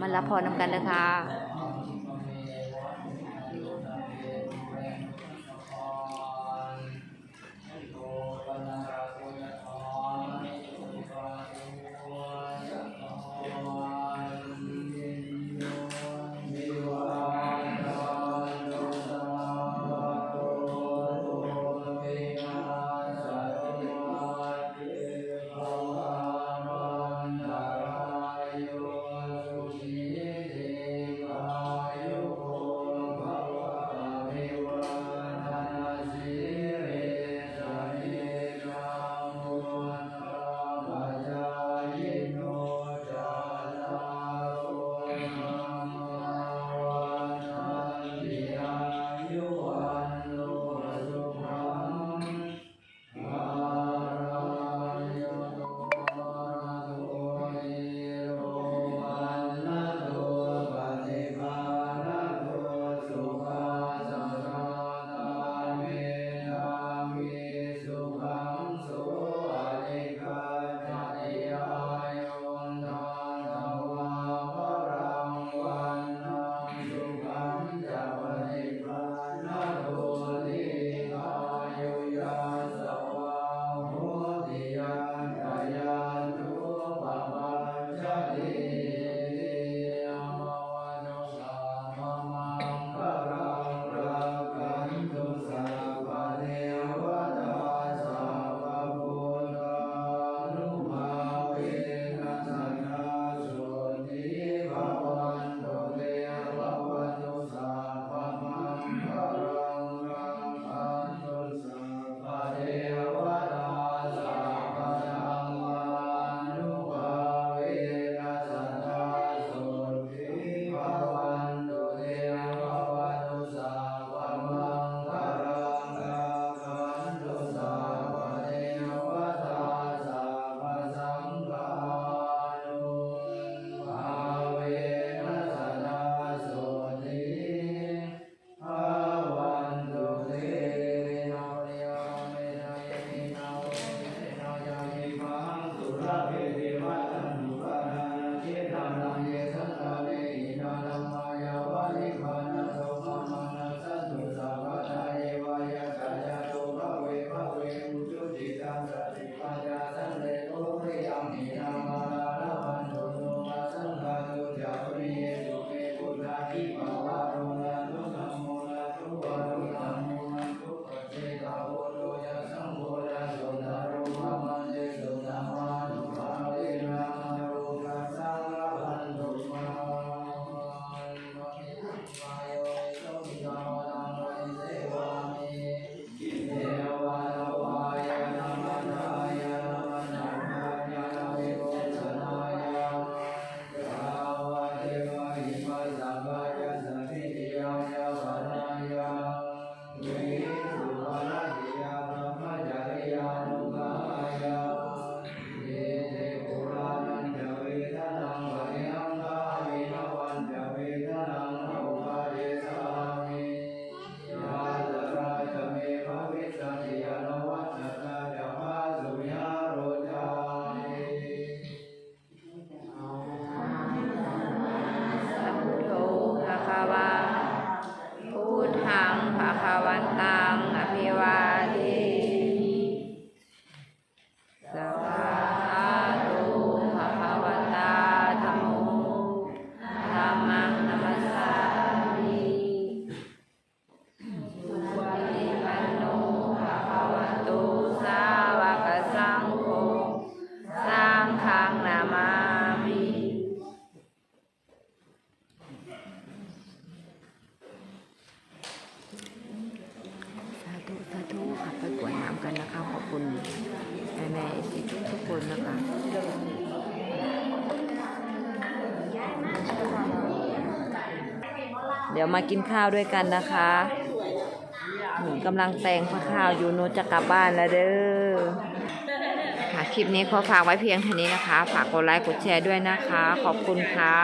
มารับพรนำกันนะคะ กันนะคะ ขอบคุณแม่แม่ทุกทุกๆคนนะคะเดี๋ยวมากินข้าวด้วยกันนะคะหนูกำลังแต่งผ้าข้าวอยู่หนูจะกลับบ้านแล้วเด้อค่ะคลิปนี้ขอฝากไว้เพียงเท่านี้นะคะ ฝากกดไลค์กดแชร์ด้วยนะคะ ขอบคุณค่ะ